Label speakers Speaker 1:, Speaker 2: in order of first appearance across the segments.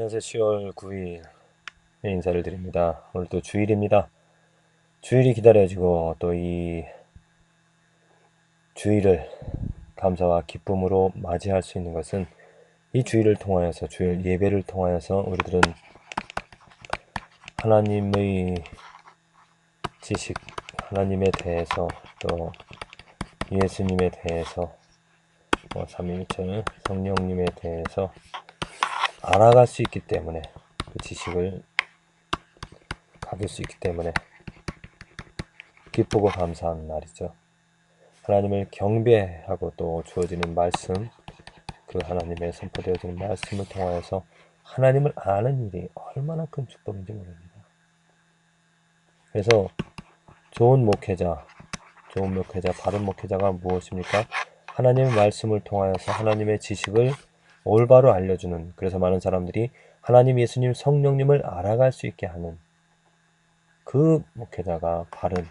Speaker 1: 안녕하세요. 10월 9일 인사를 드립니다. 오늘 또 주일입니다. 주일이 기다려지고 또 이 주일을 감사와 기쁨으로 맞이할 수 있는 것은 이 주일을 통하여서 주일 예배를 통하여서 우리들은 하나님의 지식, 하나님에 대해서 또 예수님에 대해서 뭐 삼위일체 성령님에 대해서 알아갈 수 있기 때문에 그 지식을 가질 수 있기 때문에 기쁘고 감사한 날이죠. 하나님을 경배하고 또 주어지는 말씀, 그 하나님의 선포되어지는 말씀을 통하여서 하나님을 아는 일이 얼마나 큰 축복인지 모릅니다. 그래서 좋은 목회자, 좋은 목회자, 바른 목회자가 무엇입니까? 하나님의 말씀을 통하여서 하나님의 지식을 올바로 알려주는 그래서 많은 사람들이 하나님, 예수님, 성령님을 알아갈 수 있게 하는 그 목회자가 바른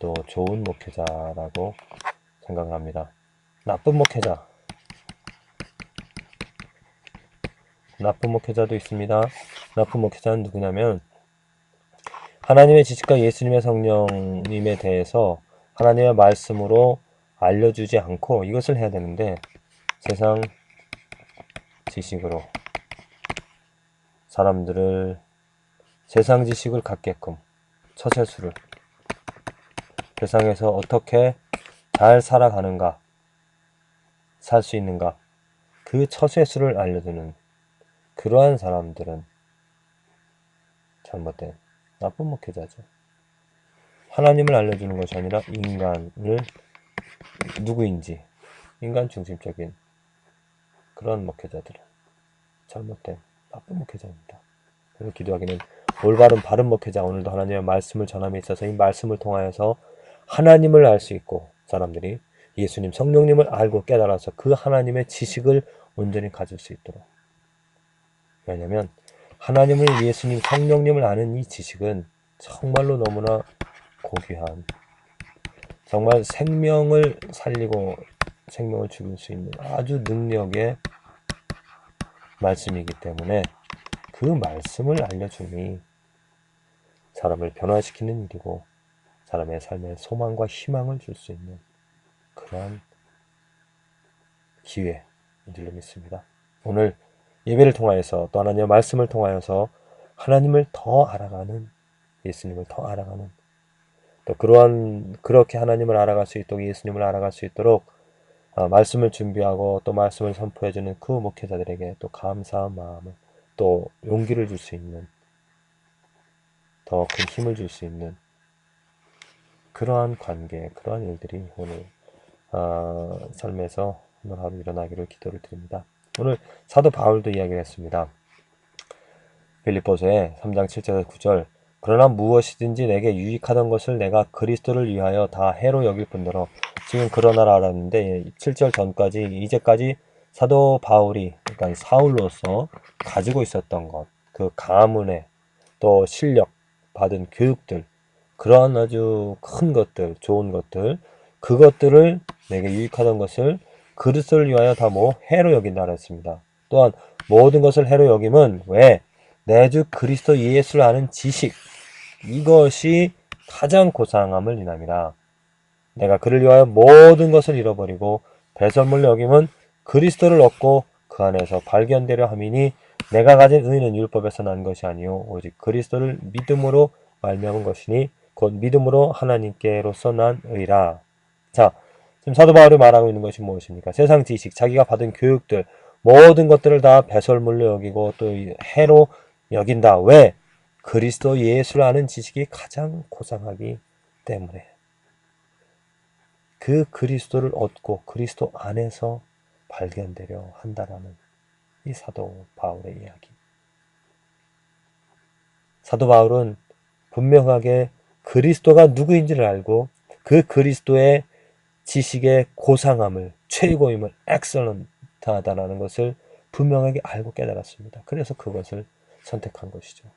Speaker 1: 또 좋은 목회자라고 생각을 합니다. 나쁜 목회자 나쁜 목회자도 있습니다. 나쁜 목회자는 누구냐면 하나님의 지식과 예수님의 성령님에 대해서 하나님의 말씀으로 알려주지 않고 이것을 해야 되는데 세상 지식으로 사람들을 세상 지식을 갖게끔 처세수를 세상에서 어떻게 잘 살아가는가 살 수 있는가 그 처세수를 알려주는 그러한 사람들은 잘못된 나쁜 목회자죠. 하나님을 알려주는 것이 아니라 인간을 누구인지 인간 중심적인 그런 목회자들은 잘못된 나쁜 목회자입니다. 그래서 기도하기는 올바른 바른 목회자 오늘도 하나님의 말씀을 전함에 있어서 이 말씀을 통하여서 하나님을 알 수 있고 사람들이 예수님 성령님을 알고 깨달아서 그 하나님의 지식을 온전히 가질 수 있도록 왜냐하면 하나님을 예수님 성령님을 아는 이 지식은 정말로 너무나 고귀한 정말 생명을 살리고 생명을 죽일 수 있는 아주 능력의 말씀이기 때문에 그 말씀을 알려줌이 사람을 변화시키는 일이고 사람의 삶에 소망과 희망을 줄 수 있는 그러한 기회인 줄로 믿습니다. 오늘 예배를 통하여서 또 하나님의 말씀을 통하여서 하나님을 더 알아가는 예수님을 더 알아가는 또 그러한 그렇게 하나님을 알아갈 수 있도록 예수님을 알아갈 수 있도록 아, 말씀을 준비하고 또 말씀을 선포해주는 그 목회자들에게 또 감사한 마음을 또 용기를 줄 수 있는 더 큰 힘을 줄 수 있는 그러한 관계, 그러한 일들이 오늘 아, 삶에서 오늘 하루 일어나기를 기도를 드립니다. 오늘 사도 바울도 이야기를 했습니다. 빌립보서의 3장 7절 9절 그러나 무엇이든지 내게 유익하던 것을 내가 그리스도를 위하여 다 해로 여길 뿐더러 지금 그러나라 알았는데 7절 전까지 이제까지 사도 바울이 그러니까 사울로서 가지고 있었던 것, 그 가문의 또 실력 받은 교육들 그러한 아주 큰 것들, 좋은 것들 그것들을 내게 유익하던 것을 그리스도를 위하여 다 뭐 해로 여긴다 그랬습니다. 또한 모든 것을 해로 여김은 왜? 내주 그리스도 예수를 아는 지식 이것이 가장 고상함을 인합니다. 내가 그를 위하여 모든 것을 잃어버리고 배설물로 여김은 그리스도를 얻고 그 안에서 발견되려 함이니 내가 가진 의는 율법에서 난 것이 아니요 오직 그리스도를 믿음으로 말미암은 것이니 곧 믿음으로 하나님께로서 난 의라. 자, 지금 사도 바울이 말하고 있는 것이 무엇입니까? 세상 지식, 자기가 받은 교육들, 모든 것들을 다 배설물로 여기고 또 해로 여긴다. 왜? 그리스도 예수를 아는 지식이 가장 고상하기 때문에. 그 그리스도를 얻고 그리스도 안에서 발견되려 한다라는 이 사도 바울의 이야기. 사도 바울은 분명하게 그리스도가 누구인지를 알고 그 그리스도의 지식의 고상함을 최고임을 엑셀런트하다라는 것을 분명하게 알고 깨달았습니다. 그래서 그것을 선택한 것이죠.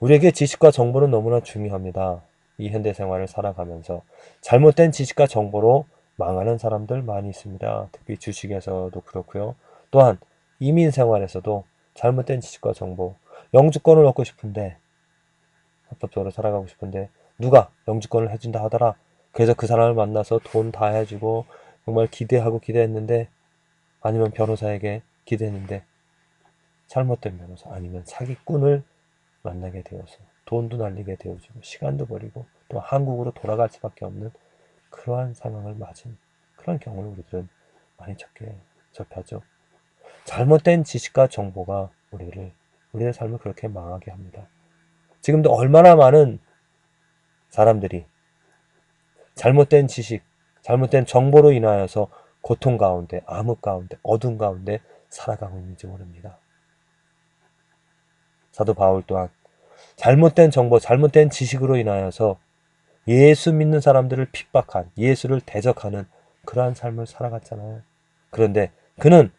Speaker 1: 우리에게 지식과 정보는 너무나 중요합니다. 이 현대 생활을 살아가면서 잘못된 지식과 정보로 망하는 사람들 많이 있습니다. 특히 주식에서도 그렇고요. 또한 이민 생활에서도 잘못된 지식과 정보, 영주권을 얻고 싶은데 합법적으로 살아가고 싶은데 누가 영주권을 해준다 하더라. 그래서 그 사람을 만나서 돈 다 해주고 정말 기대하고 기대했는데 아니면 변호사에게 기대했는데 잘못된 변호사 아니면 사기꾼을 만나게 되어서 돈도 날리게 되어지고 시간도 버리고 또 한국으로 돌아갈 수밖에 없는 그러한 상황을 맞은 그런 경우를 우리들은 많이 적게 접하죠. 잘못된 지식과 정보가 우리를 우리의 삶을 그렇게 망하게 합니다. 지금도 얼마나 많은 사람들이 잘못된 지식, 잘못된 정보로 인하여서 고통 가운데, 암흑 가운데, 어둠 가운데 살아가고 있는지 모릅니다. 사도 바울 또한 잘못된 정보, 잘못된 지식으로 인하여서 예수 믿는 사람들을 핍박한, 예수를 대적하는 그러한 삶을 살아갔잖아요. 그런데 그는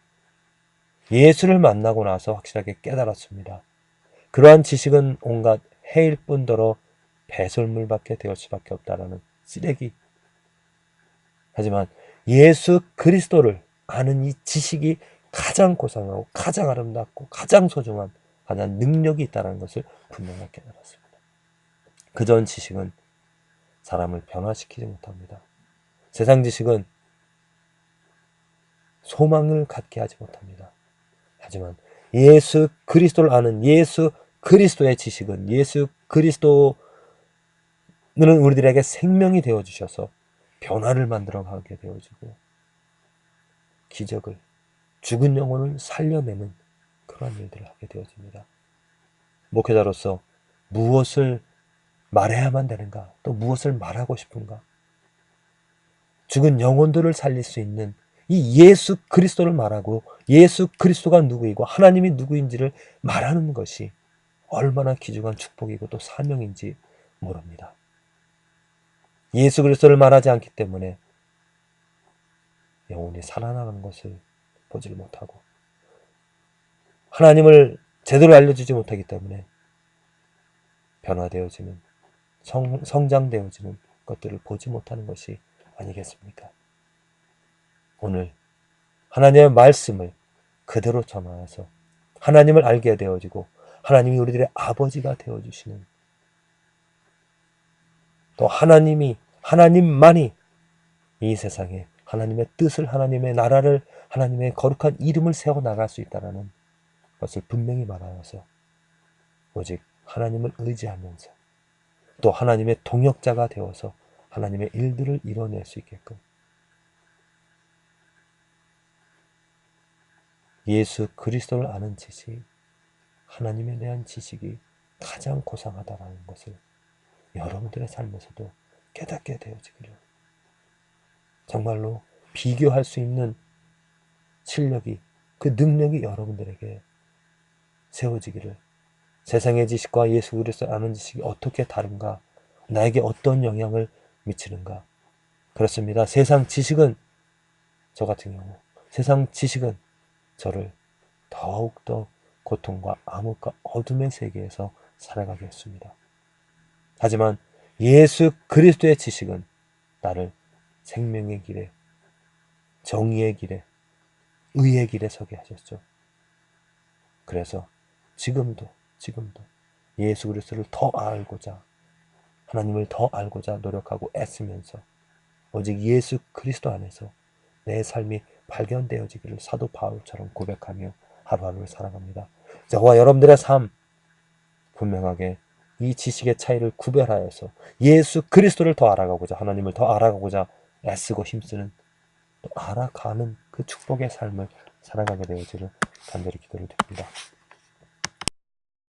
Speaker 1: 예수를 만나고 나서 확실하게 깨달았습니다. 그러한 지식은 온갖 해일 뿐더러 배설물밖에 되을 수밖에 없다라는 쓰레기. 하지만 예수 그리스도를 아는 이 지식이 가장 고상하고 가장 아름답고 가장 소중한 가장 능력이 있다는 것을 분명하게 깨달았습니다. 그전 지식은 사람을 변화시키지 못합니다. 세상 지식은 소망을 갖게 하지 못합니다. 하지만 예수 그리스도를 아는 예수 그리스도의 지식은 예수 그리스도는 우리들에게 생명이 되어 주셔서 변화를 만들어 가게 되어지고 기적을 죽은 영혼을 살려내는 그러한 일들을 하게 되어집니다. 목회자로서 무엇을 말해야만 되는가? 또 무엇을 말하고 싶은가? 죽은 영혼들을 살릴 수 있는 이 예수 그리스도를 말하고 예수 그리스도가 누구이고 하나님이 누구인지를 말하는 것이 얼마나 귀중한 축복이고 또 사명인지 모릅니다. 예수 그리스도를 말하지 않기 때문에 영혼이 살아나가는 것을 보지를 못하고 하나님을 제대로 알려주지 못하기 때문에 변화되어지는 성, 성장되어지는 것들을 보지 못하는 것이 아니겠습니까? 오늘 하나님의 말씀을 그대로 전하여서 하나님을 알게 되어지고 하나님이 우리들의 아버지가 되어주시는 또 하나님이 하나님만이 이 세상에 하나님의 뜻을 하나님의 나라를 하나님의 거룩한 이름을 세워 나갈 수 있다라는 것을 분명히 말하여서 오직 하나님을 의지하면서 또 하나님의 동역자가 되어서 하나님의 일들을 이뤄낼 수 있게끔 예수 그리스도를 아는 지식, 하나님에 대한 지식이 가장 고상하다라는 것을 여러분들의 삶에서도 깨닫게 되어지기를. 정말로 비교할 수 있는 실력이 그 능력이 여러분들에게 세워지기를 세상의 지식과 예수 그리스도 아는 지식이 어떻게 다른가 나에게 어떤 영향을 미치는가 그렇습니다. 세상 지식은 저 같은 경우 세상 지식은 저를 더욱더 고통과 암흑과 어둠의 세계에서 살아가게 했습니다. 하지만 예수 그리스도의 지식은 나를 생명의 길에, 정의의 길에, 의의 길에 서게 하셨죠. 그래서 지금도, 지금도 예수 그리스도를 더 알고자, 하나님을 더 알고자 노력하고 애쓰면서 오직 예수 그리스도 안에서 내 삶이 발견되어지기를 사도 바울처럼 고백하며 하루하루를 살아갑니다. 저와 여러분들의 삶 분명하게 이 지식의 차이를 구별하여서 예수 그리스도를 더 알아가고자 하나님을 더 알아가고자 애쓰고 힘쓰는 또 알아가는 그 축복의 삶을 살아가게 되어지를 간절히 기도를 드립니다.